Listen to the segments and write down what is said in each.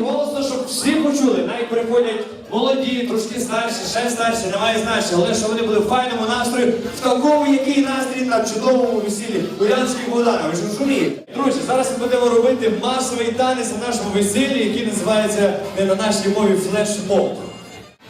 голосно, щоб всі почули. Навіть приходять молоді, трошки старші, ще старші, немає значення. Але що вони були в файному настрої, в такому, який настрій на чудовому весіллі у Янських Богдана. Ви ж розумієте? Друзі, зараз ми будемо робити масовий танець на нашому весіллі, який називається не на нашій мові флешмоб.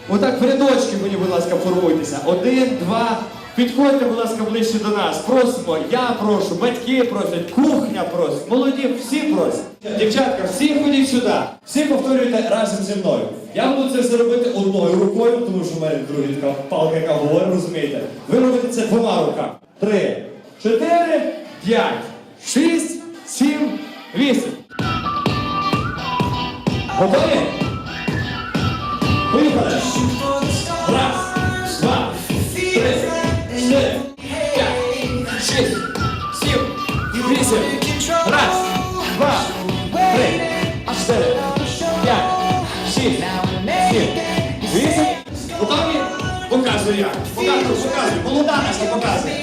Отак в рядочки мені, будь ласка, формуйтеся. Один, два. Підходьте, будь ласка, ближче до нас. Просимо, я прошу, батьки просять, кухня просить, молоді, всі просять. Дівчатка, всі ходіть сюди. Всі повторюйте разом зі мною. Я буду це все робити одною рукою, тому що в мене друга така палка, яка говорить, розумієте. Ви робите це двома руками. Три, чотири, п'ять, шість, сім, вісім. Готові? Поїхали! Шість, сім, вісім. Раз, два, три, чотири, п'ять, шість, сім, вісім. Готові? Показую я. Показую, показую. Молода показує.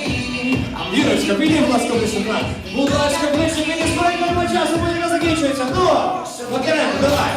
Ірочка, піди, будь ласка, ближче нам. Будь ласка, ближче, мені стоїть норма часу, потім закінчується. Ну, Макаренко, давай.